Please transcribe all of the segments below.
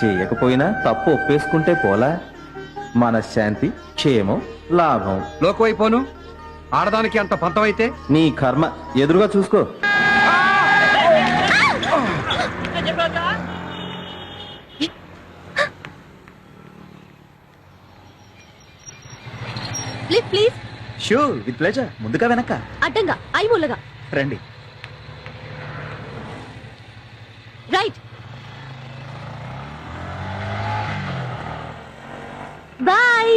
చేయకపోయినా తప్పు ఒప్పేసుకుంటే పోలా. మనశ్శాంతి క్షేమం లాభం. లోకువైపోను. ఆడదానికి అంత పంతమైతే? నీ కర్మ ఎదురుగా చూసుకో. Lift please sure with pleasure ముందుగా వెనక అడ్డంగా. ఐ మూలగా రండి రైట్ బాయ్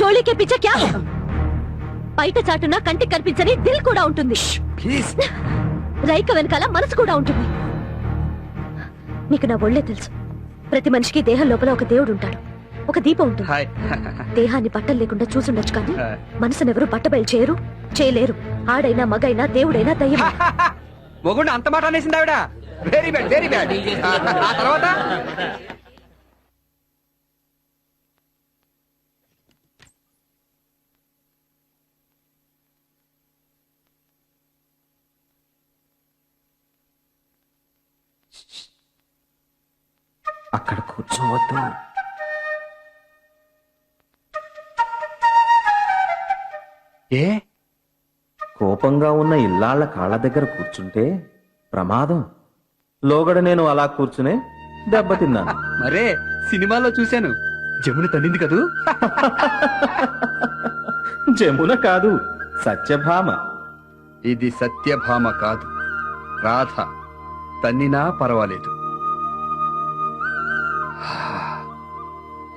చోళీకే పిచ్చ క్యా? బయట చాటున కంటికి కనిపించని దిల్ కూడా ఉంటుంది. ప్లీజ్. రైక వెనకాల మనసు కూడా ఉంటుంది. మీకు నా ఒళ్ళే తెలుసు. ప్రతి మనిషికి దేహం లోపల ఒక దేవుడు ఉంటాడు. ఒక దీపం ఉంటుంది. దేహాన్ని బట్టలు లేకుండా చూసుండొచ్చు కానీ మనసునెవరు బట్టబయలు చేయరు చేయలేరు. ఆడైనా మగైనా దేవుడైనా దయ్యం మొగుండు అంత మాట అనేసింది ఆవిడ. వెరీ బ్యాడ్ వెరీ బ్యాడ్ ఆ తర్వాత? అక్కడ కూర్చోవద్దు. ఏ? కోపంగా ఉన్న ఇల్లాళ్ళ కాళ్ళ దగ్గర కూర్చుంటే ప్రమాదం. లోగడ నేను అలా కూర్చునే దెబ్బతిన్నాను. మరే సినిమాలో చూశాను. జమున తన్నింది కదూ? జమున కాదు సత్యభామ. ఇది సత్యభామ కాదు రాధ. తన్నినా పర్వాలేదు.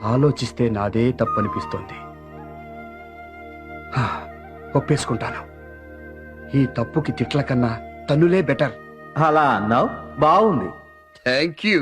ఆలోచిస్తే నాదే తప్పనిపిస్తోంది. ఒప్పేసుకుంటాను. ఈ తప్పుకి తిట్ల కన్నా తన్నులే బెటర్. అలా అన్నావు? బాగుంది థ్యాంక్ యూ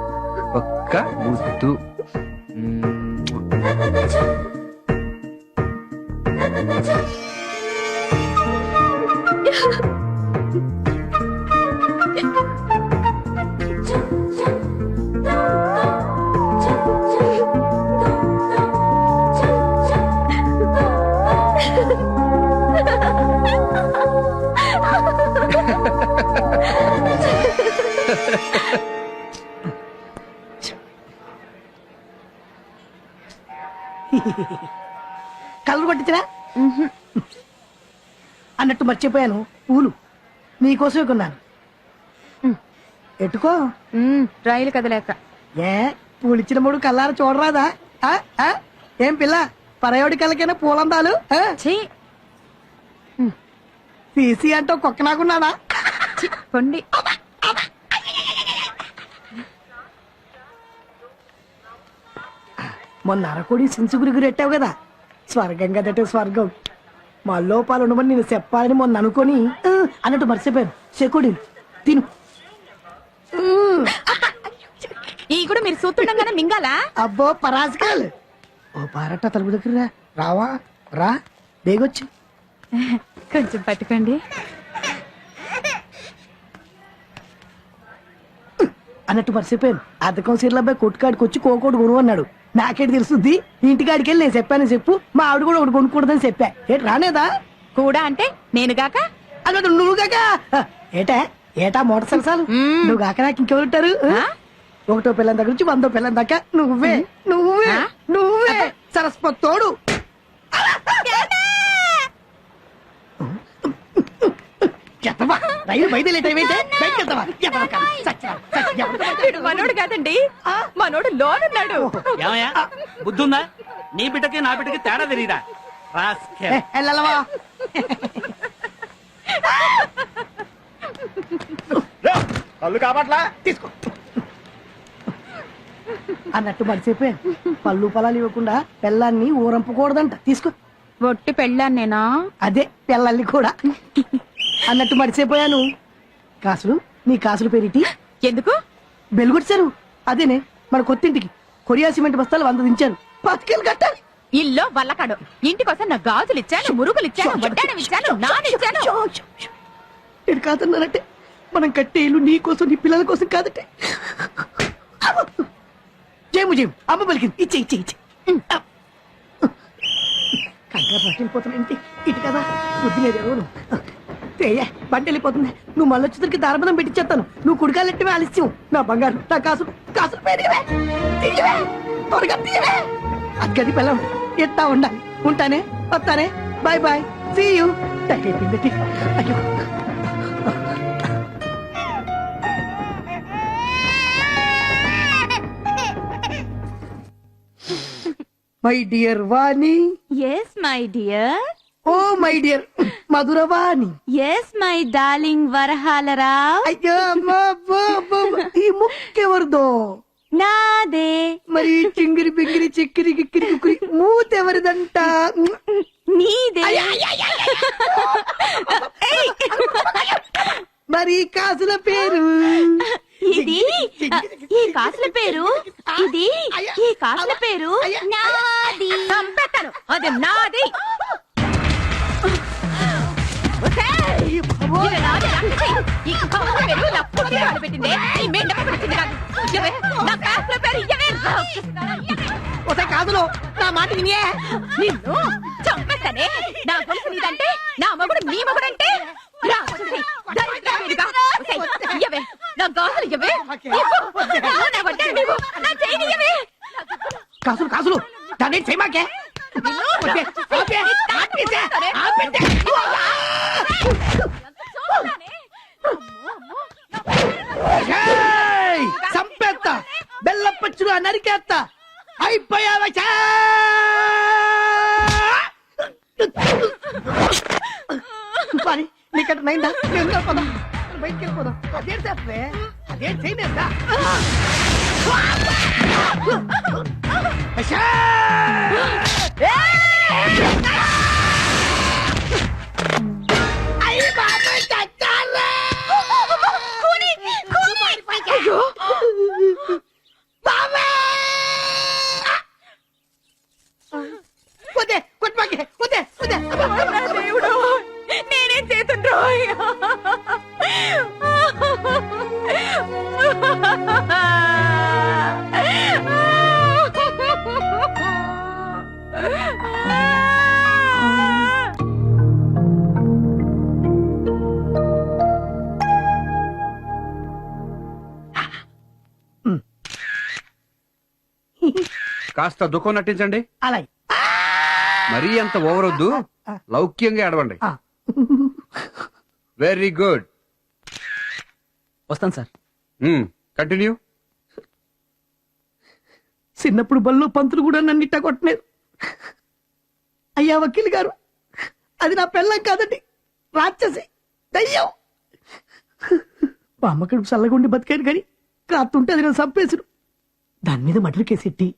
ఒక్క ముద్దు అన్నట్టు మర్చిపోయాను. పూలు నీకోసమే కొన్నాను. ఎట్టుకో. రైలు కదలేక. ఏ పూలిచ్చిన మూడు కల్లారు చూడరాదా? ఏం పిల్ల పరయోడి కళ్ళకైనా పూలందాలు? తీసి అంటే కుక్క నాకున్నాడా కొండి మొన్న అరకోడి సించుగురి గురెట్టావు కదా? స్వర్గం కదట స్వర్గం. మా లోపాలు ఉండమని నేను చెప్పాలని మొన్న అనుకొని ఆ, అన్నట్టు మర్చిపోయాను. చెకుడి తిను. ఈ కూడా మీరు చూస్తుండగానే మింగాలా? అబ్బో పరాజకాలు. ఓ పారట తలుపు దగ్గర. రావా? రా. బేగొచ్చు. కొంచెం పట్టుకోండి. అన్నట్టు మర్చిపోయాను. అద్దకం సీర్లబ్బాయి కొట్టుకాడికి వచ్చి కోకోడు కొను అన్నాడు. నాకేంటి తెలుస్తుంది ఇంటికాడికి వెళ్ళి నేను చెప్పాను చెప్పు. మా ఆవిడ కూడా ఒకటి కొనుక్കൂడదని చెప్పా. ఏంటి రానేదా? కూడా అంటే నేను గాక? అన్నట్టు నువ్వు కాక ఏటా? ఏటా మోటార్ సరసాలు. నువ్వు కాక నాకు ఇంకెవరు ఉంటారు? ఆ? ఒకటో పిల్లని దగ్గర నుంచి వందో పిల్లని దాకా నువ్వే నువ్వే? నువ్వే. సరస్వతి తోడు. రైలు బయలుదేరే టైం అయితే బయటకు వెళ్తావా ఎవరు కాదు. సచ్చినా, సచ్చినా, ఎవరు కాదు. వీడు మనోడు కాదండి. మనోడు లోనున్నాడు. ఏమయ్యా? బుద్ధుందా? నీ బిడ్డకి నా బిడ్డకి తేడా తెలియదా రాస్కెల్. కళ్ళు కాబట్లా తీసుకో. అన్నట్టు మర్చిపోయాను పళ్ళు పొలాలు ఇవ్వకుండా పిల్లాన్ని ఊరంపకూడదంట. తీసుకో. ఒట్టి పెళ్ళాను నేనా అదే పిల్లల్ని కూడా. అన్నట్టు మర్చిపోయాను. కాసులు నీ కాసులు పెరిటి? ఎందుకు? బెలుగొచ్చారు అదేనే మన కొత్తింటికి కొరియా సిమెంట్ బస్తాలు వంద దించాను. పాతికేలు కట్టాలి ఇల్లు వల్లకాడు. ఇంటికోసం నా గాజులు ఇచ్చాను మురుగులు ఇచ్చాను వడ్డాణం ఇచ్చాను నానిచ్చాను నేను కాదన్నానంటే మనం కట్టే ఇల్లు నీ కోసం నీ పిల్లల కోసం కాదంటే జేము జేము అమ్మ పలికింది. ఇచ్చే ఇచ్చే ఇచ్చే. కంగారు పట్టిపోతున్నా ఇంటి. ఇటు కదా బుద్ధి లేదు ఎవరు తేయ బండి వెళ్ళిపోతుంది నువ్వు మళ్ళీ వచ్చేసరికి దారబదం పెట్టించేస్తాను నువ్వు కుడికాలెట్టివే ఆలస్యం. నా బంగారు నా కాసులు కాసులు పేరువే. తీయవే త్వరగా తీయవే. అక్కడి పిల్లం ఎట్టా ఉండాలి. ఉంటానే వస్తానే. బాయ్ బాయ్ సీ యూ అయ్యో. My dear Vani yes my dear oh my dear Madhuravani. Yes my darling Varahalarao అయ్యో అమ్మా, అబ్బా, అబ్బా, అబ్బా. ఈ ముక్కెవరిదో నాదే. మరి చింగిరి పింగిరి చిక్కిరి గిక్కిరి కుక్కిరి మూతెవరిదంట నీదే. మరి ఈ కాసుల పేరు? ఇది ఈ కాసుల పేరు ఇది ఈ కాసుల పేరు నాది. చంపేస్తాను. అది నాది. ఈ కాసుల పేరు నా పుట్టినరోజు పెట్టింది. ఈ మెండమ పెట్టింది కాదు. ఇయ్యవే, నా కాసుల పేరు ఇయ్యవే. ఒసే కాదులో నా మాట వినియే నిన్ను చంపేస్తానే నా గొలుసు నీదంటే నా మగుడు నీ దరిద్ర వీరుగా. ఒసేయ్, ఇయ్యవే, నా గాజులు ఇయ్యవే. నా వడ్డాణం ఇవ్వు. నా చైన్ ఇయ్యవే. కాసులు కాసులు దాన్ని చేయమాకే నిన్ను ఓకే, ఓకే, ఆపేసే, బెల్లపచ్చులు నరికేస్తా అయిపోయావా చా! మరి నీకట నైందా? నేను పదం. బయటికి వెళ్ళిపోదాం. అదేం చేస్తే అదేం చేయలేదా కాస్త దుఃఖం నటించండి. అలాగే. మరీ అంత ఓవర్ వద్దు లౌక్యంగా ఏడవండి. ఆ. వెరీ గుడ్ వస్తాను సార్. కంటిన్యూ చిన్నప్పుడు బల్లో పంతులు కూడా నన్ను ఇట్టా కొట్టలేదు. అయ్యా వకీల్ గారు అది నా పెళ్ళం కాదండి. రాక్షసి దయ్యం. మా అమ్మకడు చల్లగుండి బతికాను కానీ కాతుంటే అది నేను చంపేసుడు దాని మీద మటర్ కేసెట్టి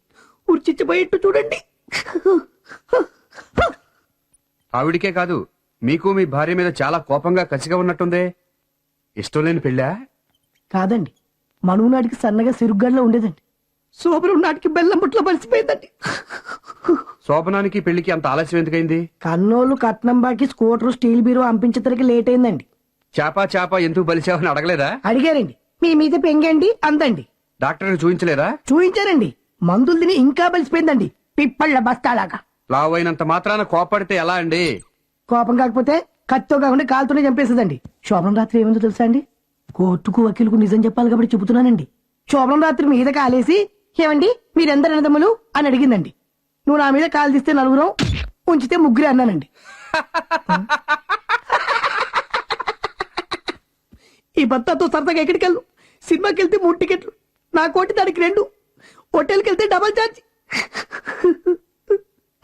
ఉర్చిచ్చిపోయేట్టు చూడండి. ఆవిడికే కాదు మీకు మీ భార్య మీద చాలా కోపంగా కసిగా ఉన్నట్టుందే. ఇష్టం లేని పెళ్ళా? కాదండి. మనువు నాటికి సన్నగా సిరుగ్గడ్లో ఉండేదండి. సోపరం నాటికి బెల్లం బుట్లో పరిచిపోయిందండి శోభనానికి పెళ్ళికి అంత ఆలస్యం ఎందుకైంది? కన్నోళ్ళు కట్నం బాకి స్కూటర్ స్టీల్ బీరో అంపించేసరికి లేట్ అయిందండి. చాపా చాపా ఎందుకు బలిచావని అడగలేదా? అడిగారండి. మీ మీద పెంగండి అందండి. డాక్టర్ని చూపించలేదా చూయించారండి. మందులు తిని ఇంకా బలిసిపోయిందండి. పిప్పళ్ళ బస్తాలాగా. లావు అయినంత మాత్రాన కోపడితే ఎలా అండి? కోపం కాకపోతే కత్తితో కాకుండా కాలుతోనే చంపేస్తుందండి. శోభనం రాత్రి ఏముందో తెలుసా అండి? కోర్టుకు వకీలుకు నిజం చెప్పాలి కాబట్టి చెబుతున్నానండి. శోభనం రాత్రి మీద కాలేసి ఏమండి మీరెందరు అన్నదమ్ములు? అని అడిగిందండి. నువ్వు నా మీద కాలు తీస్తే నలుగురం ఉంచితే ముగ్గురే అన్నానండి. ఈ భర్తతో సరదాగా ఎక్కడికి వెళ్ళు సినిమాకి వెళ్తే మూడు టికెట్లు. నా కోటి దానికి రెండు. హోటల్కి వెళ్తే డబల్ ఛార్జ్.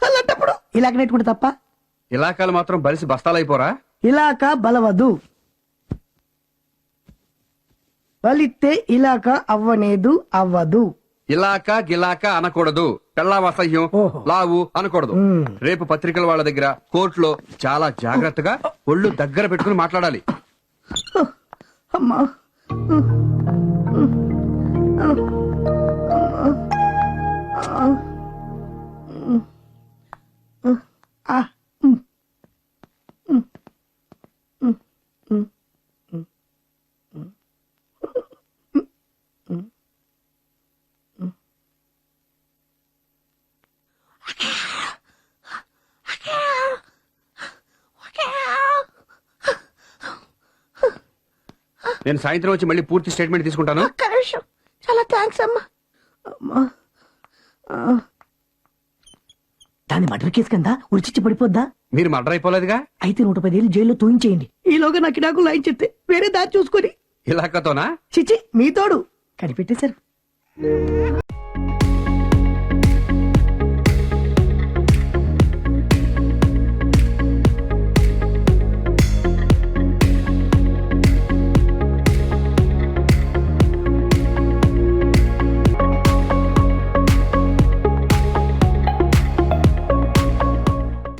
అలాంటప్పుడు ఇలాగ నెట్టుకుంటే తప్ప? ఇలాకాలు మాత్రం బలిసి బస్తాలైపోరా? ఇలాక బలవదు. బలిస్తే ఇలాక అవ్వనేదు అవ్వదు. ఇలాక గిలాక అనకూడదు. పెళ్ళాం అసహ్యం ఓహో. లావు అనకూడదు. మ్మ్. రేపు పత్రికల వాళ్ళ దగ్గర కోర్టులో చాలా జాగ్రత్తగా ఒళ్ళు దగ్గర పెట్టుకుని మాట్లాడాలి. అమ్మా. నేను సాయంత్రం వచ్చి మళ్ళీ పూర్తి స్టేట్మెంట్ తీసుకుంటాను. చాలా థ్యాంక్స్ అమ్మా ఆ. దాని మర్డర్ కేసు కింద ఉరిచిచ్చి పడిపోద్దా? మీరు మర్డర్ అయిపోలేదుగా? అయితే నూట పదేళ్ళు జైల్లో తూయించేయండి. ఈలోగా నాకు నాకు లైన్ చెప్తే వేరే దారి చూసుకొని. ఇలాకతోనా చిచి మీ తోడు. కనిపెట్టేశారు.